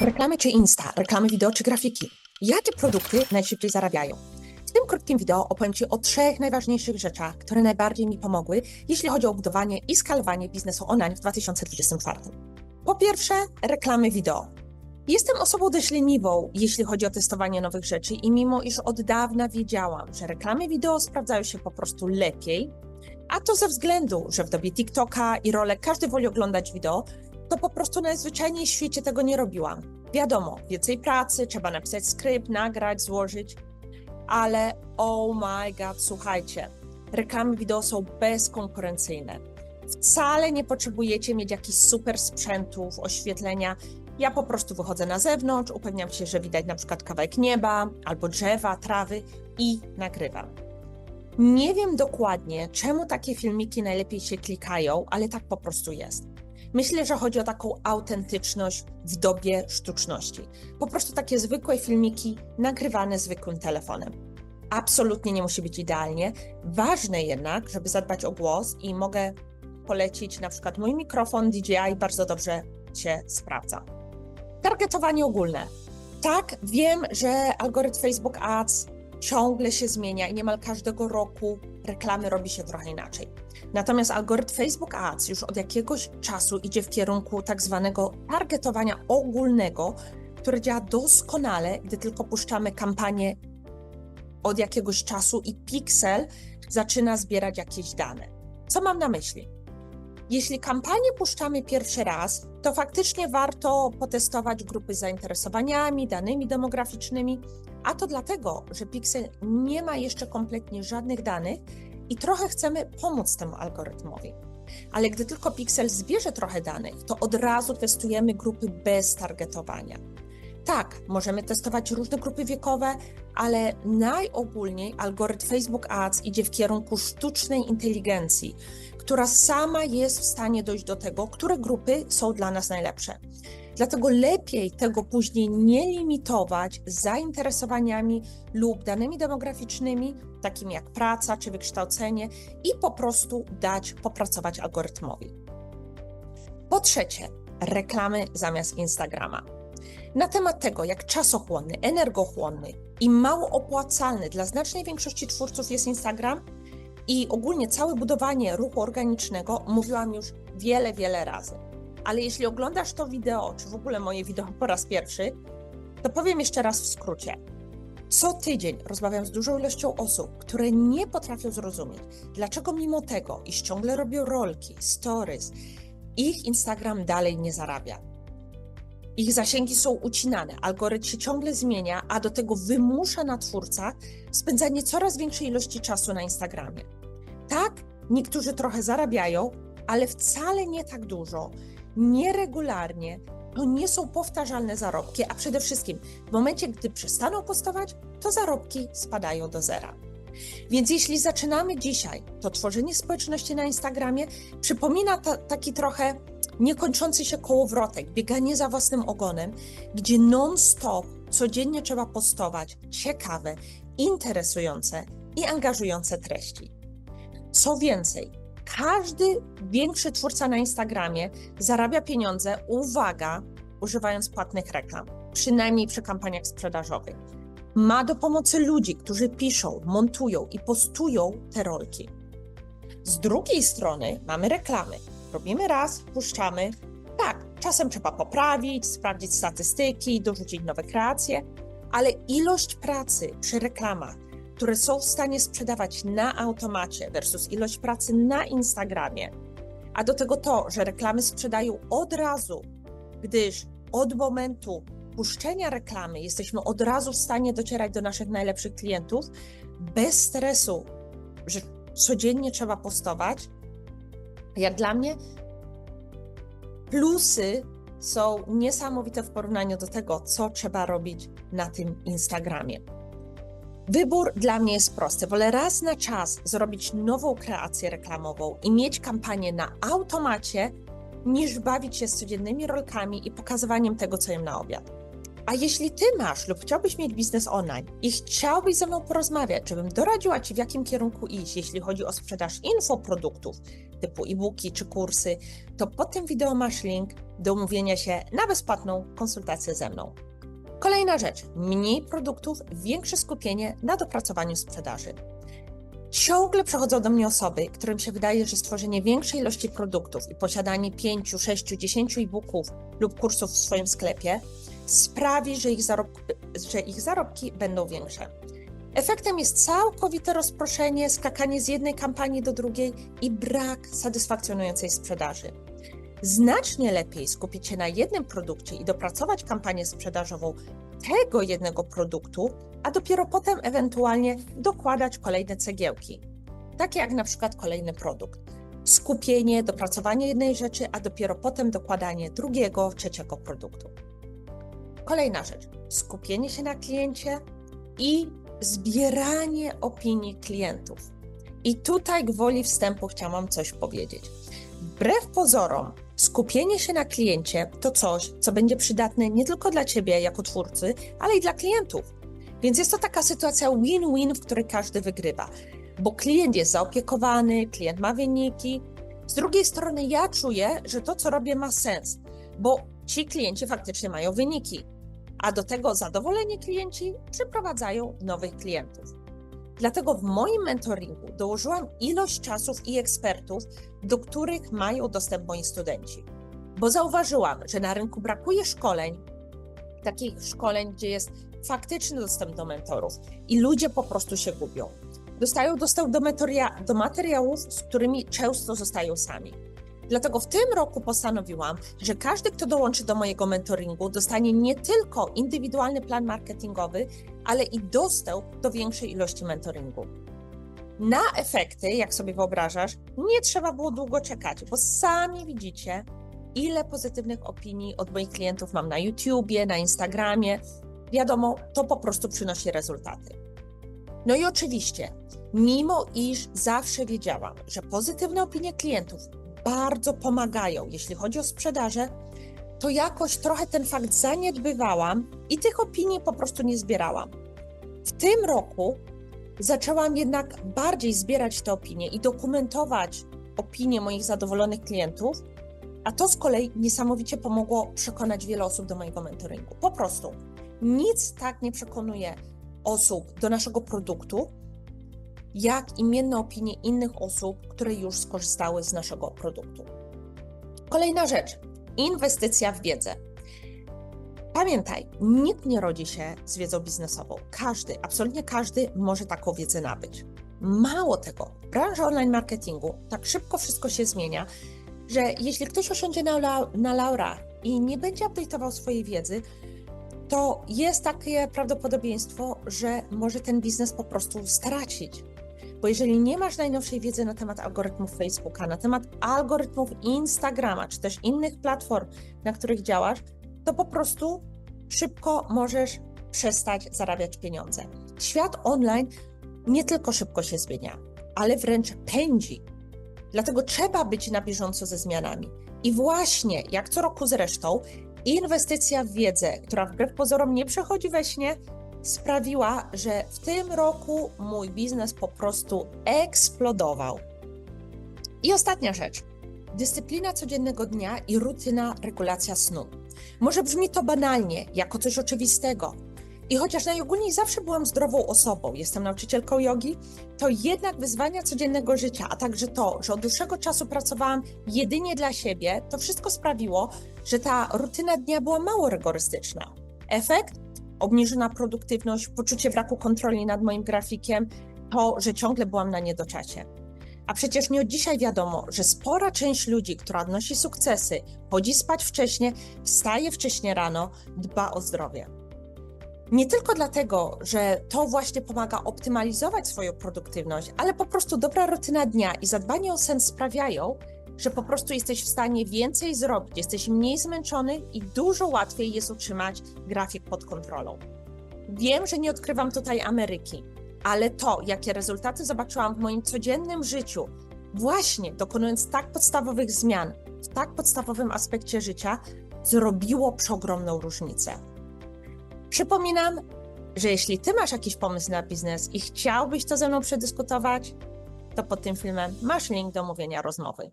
Reklamy czy Insta, reklamy wideo czy grafiki? Jakie produkty najszybciej zarabiają? W tym krótkim wideo opowiem Ci o trzech najważniejszych rzeczach, które najbardziej mi pomogły, jeśli chodzi o budowanie i skalowanie biznesu online w 2024. Po pierwsze, reklamy wideo. Jestem osobą dość leniwą, jeśli chodzi o testowanie nowych rzeczy i mimo iż od dawna wiedziałam, że reklamy wideo sprawdzają się po prostu lepiej, a to ze względu, że w dobie TikToka i rolek każdy woli oglądać wideo, to po prostu najzwyczajniej w świecie tego nie robiłam. Wiadomo, więcej pracy, trzeba napisać skrypt, nagrać, złożyć, ale oh my god, słuchajcie, reklamy wideo są bezkonkurencyjne. Wcale nie potrzebujecie mieć jakichś super sprzętów, oświetlenia. Ja po prostu wychodzę na zewnątrz, upewniam się, że widać na przykład kawałek nieba albo drzewa, trawy i nagrywam. Nie wiem dokładnie, czemu takie filmiki najlepiej się klikają, ale tak po prostu jest. Myślę, że chodzi o taką autentyczność w dobie sztuczności. Po prostu takie zwykłe filmiki nagrywane zwykłym telefonem. Absolutnie nie musi być idealnie. Ważne jednak, żeby zadbać o głos i mogę polecić na przykład mój mikrofon DJI bardzo dobrze się sprawdza. Targetowanie ogólne. Tak, wiem, że algorytm Facebook Ads ciągle się zmienia i niemal każdego roku reklamy robi się trochę inaczej. Natomiast algorytm Facebook Ads już od jakiegoś czasu idzie w kierunku tak zwanego targetowania ogólnego, które działa doskonale, gdy tylko puszczamy kampanię od jakiegoś czasu i Pixel zaczyna zbierać jakieś dane. Co mam na myśli? Jeśli kampanię puszczamy pierwszy raz, to faktycznie warto potestować grupy z zainteresowaniami, danymi demograficznymi, a to dlatego, że Pixel nie ma jeszcze kompletnie żadnych danych i trochę chcemy pomóc temu algorytmowi. Ale gdy tylko Pixel zbierze trochę danych, to od razu testujemy grupy bez targetowania. Tak, możemy testować różne grupy wiekowe, ale najogólniej algorytm Facebook Ads idzie w kierunku sztucznej inteligencji, która sama jest w stanie dojść do tego, które grupy są dla nas najlepsze. Dlatego lepiej tego później nie limitować zainteresowaniami lub danymi demograficznymi, takimi jak praca czy wykształcenie, i po prostu dać popracować algorytmowi. Po trzecie, reklamy zamiast Instagrama. Na temat tego, jak czasochłonny, energochłonny i mało opłacalny dla znacznej większości twórców jest Instagram i ogólnie całe budowanie ruchu organicznego, mówiłam już wiele, wiele razy. Ale jeśli oglądasz to wideo, czy w ogóle moje wideo po raz pierwszy, to powiem jeszcze raz w skrócie. Co tydzień rozmawiam z dużą ilością osób, które nie potrafią zrozumieć, dlaczego mimo tego, iż ciągle robią rolki, stories, ich Instagram dalej nie zarabia. Ich zasięgi są ucinane, algorytm się ciągle zmienia, a do tego wymusza na twórcach spędzanie coraz większej ilości czasu na Instagramie. Tak, niektórzy trochę zarabiają, ale wcale nie tak dużo, nieregularnie. To nie są powtarzalne zarobki, a przede wszystkim w momencie, gdy przestaną postować, to zarobki spadają do zera. Więc jeśli zaczynamy dzisiaj, to tworzenie społeczności na Instagramie przypomina ta, taki trochę niekończący się kołowrotek, bieganie za własnym ogonem, gdzie non-stop codziennie trzeba postować ciekawe, interesujące i angażujące treści. Co więcej, każdy większy twórca na Instagramie zarabia pieniądze, uwaga, używając płatnych reklam, przynajmniej przy kampaniach sprzedażowych. Ma do pomocy ludzi, którzy piszą, montują i postują te rolki. Z drugiej strony mamy reklamy. Robimy raz, puszczamy. Tak, czasem trzeba poprawić, sprawdzić statystyki, dorzucić nowe kreacje, ale ilość pracy przy reklamach które są w stanie sprzedawać na automacie versus ilość pracy na Instagramie, a do tego to, że reklamy sprzedają od razu, gdyż od momentu puszczenia reklamy jesteśmy od razu w stanie docierać do naszych najlepszych klientów bez stresu, że codziennie trzeba postować. Jak dla mnie, plusy są niesamowite w porównaniu do tego, co trzeba robić na tym Instagramie. Wybór dla mnie jest prosty. Wolę raz na czas zrobić nową kreację reklamową i mieć kampanię na automacie, niż bawić się z codziennymi rolkami i pokazywaniem tego, co jem na obiad. A jeśli ty masz lub chciałbyś mieć biznes online i chciałbyś ze mną porozmawiać, żebym doradziła ci, w jakim kierunku iść, jeśli chodzi o sprzedaż infoproduktów typu e-booki czy kursy, to pod tym wideo masz link do umówienia się na bezpłatną konsultację ze mną. Kolejna rzecz: mniej produktów, większe skupienie na dopracowaniu sprzedaży. Ciągle przychodzą do mnie osoby, którym się wydaje, że stworzenie większej ilości produktów i posiadanie 5, 6, 10 e-booków lub kursów w swoim sklepie sprawi, że ich, zarobki, że ich zarobki będą większe. Efektem jest całkowite rozproszenie, skakanie z jednej kampanii do drugiej i brak satysfakcjonującej sprzedaży. Znacznie lepiej skupić się na jednym produkcie i dopracować kampanię sprzedażową tego jednego produktu, a dopiero potem ewentualnie dokładać kolejne cegiełki, takie jak na przykład kolejny produkt. Skupienie, dopracowanie jednej rzeczy, a dopiero potem dokładanie drugiego, trzeciego produktu. Kolejna rzecz: skupienie się na kliencie i zbieranie opinii klientów. I tutaj gwoli wstępu chciałam coś powiedzieć. Wbrew pozorom, skupienie się na kliencie to coś, co będzie przydatne nie tylko dla Ciebie jako twórcy, ale i dla klientów. Więc jest to taka sytuacja win-win, w której każdy wygrywa, bo klient jest zaopiekowany, klient ma wyniki. Z drugiej strony, ja czuję, że to, co robię, ma sens, bo ci klienci faktycznie mają wyniki, a do tego zadowoleni klienci przyprowadzają nowych klientów. Dlatego w moim mentoringu dołożyłam ilość czasów i ekspertów, do których mają dostęp moi studenci. Bo zauważyłam, że na rynku brakuje szkoleń, takich szkoleń, gdzie jest faktyczny dostęp do mentorów i ludzie po prostu się gubią. Dostają dostęp do, do materiałów, z którymi często zostają sami. Dlatego w tym roku postanowiłam, że każdy, kto dołączy do mojego mentoringu, dostanie nie tylko indywidualny plan marketingowy, ale i dostęp do większej ilości mentoringu. Na efekty, jak sobie wyobrażasz, nie trzeba było długo czekać, bo sami widzicie, ile pozytywnych opinii od moich klientów mam na YouTubie, na Instagramie. Wiadomo, to po prostu przynosi rezultaty. No i oczywiście, mimo iż zawsze wiedziałam, że pozytywne opinie klientów bardzo pomagają, jeśli chodzi o sprzedażę, to jakoś trochę ten fakt zaniedbywałam i tych opinii po prostu nie zbierałam. W tym roku zaczęłam jednak bardziej zbierać te opinie i dokumentować opinie moich zadowolonych klientów, a to z kolei niesamowicie pomogło przekonać wiele osób do mojego mentoringu. Po prostu nic tak nie przekonuje osób do naszego produktu, jak imienne opinie innych osób, które już skorzystały z naszego produktu. Kolejna rzecz inwestycja w wiedzę. Pamiętaj, nikt nie rodzi się z wiedzą biznesową. Każdy, absolutnie każdy może taką wiedzę nabyć. Mało tego, w branży online marketingu tak szybko wszystko się zmienia, że jeśli ktoś osiądzie na, na laura i nie będzie update'ował swojej wiedzy, to jest takie prawdopodobieństwo, że może ten biznes po prostu stracić. Bo jeżeli nie masz najnowszej wiedzy na temat algorytmów Facebooka, na temat algorytmów Instagrama, czy też innych platform, na których działasz, to po prostu szybko możesz przestać zarabiać pieniądze. Świat online nie tylko szybko się zmienia, ale wręcz pędzi. Dlatego trzeba być na bieżąco ze zmianami. I właśnie, jak co roku zresztą, inwestycja w wiedzę, która wbrew pozorom nie przechodzi we śnie, sprawiła, że w tym roku mój biznes po prostu eksplodował. I ostatnia rzecz. Dyscyplina codziennego dnia i rutyna regulacja snu. Może brzmi to banalnie, jako coś oczywistego. I chociaż najogólniej zawsze byłam zdrową osobą, jestem nauczycielką jogi, to jednak wyzwania codziennego życia, a także to, że od dłuższego czasu pracowałam jedynie dla siebie, to wszystko sprawiło, że ta rutyna dnia była mało rygorystyczna. Efekt? Obniżona produktywność, poczucie braku kontroli nad moim grafikiem, to, że ciągle byłam na niedoczacie. A przecież nie od dzisiaj wiadomo, że spora część ludzi, która odnosi sukcesy, chodzi spać wcześnie, wstaje wcześnie rano, dba o zdrowie. Nie tylko dlatego, że to właśnie pomaga optymalizować swoją produktywność, ale po prostu dobra rutyna dnia i zadbanie o sen sprawiają, że po prostu jesteś w stanie więcej zrobić, jesteś mniej zmęczony i dużo łatwiej jest utrzymać grafik pod kontrolą. Wiem, że nie odkrywam tutaj Ameryki, ale to, jakie rezultaty zobaczyłam w moim codziennym życiu, właśnie dokonując tak podstawowych zmian w tak podstawowym aspekcie życia, zrobiło przeogromną różnicę. Przypominam, że jeśli Ty masz jakiś pomysł na biznes i chciałbyś to ze mną przedyskutować, to pod tym filmem masz link do mówienia rozmowy.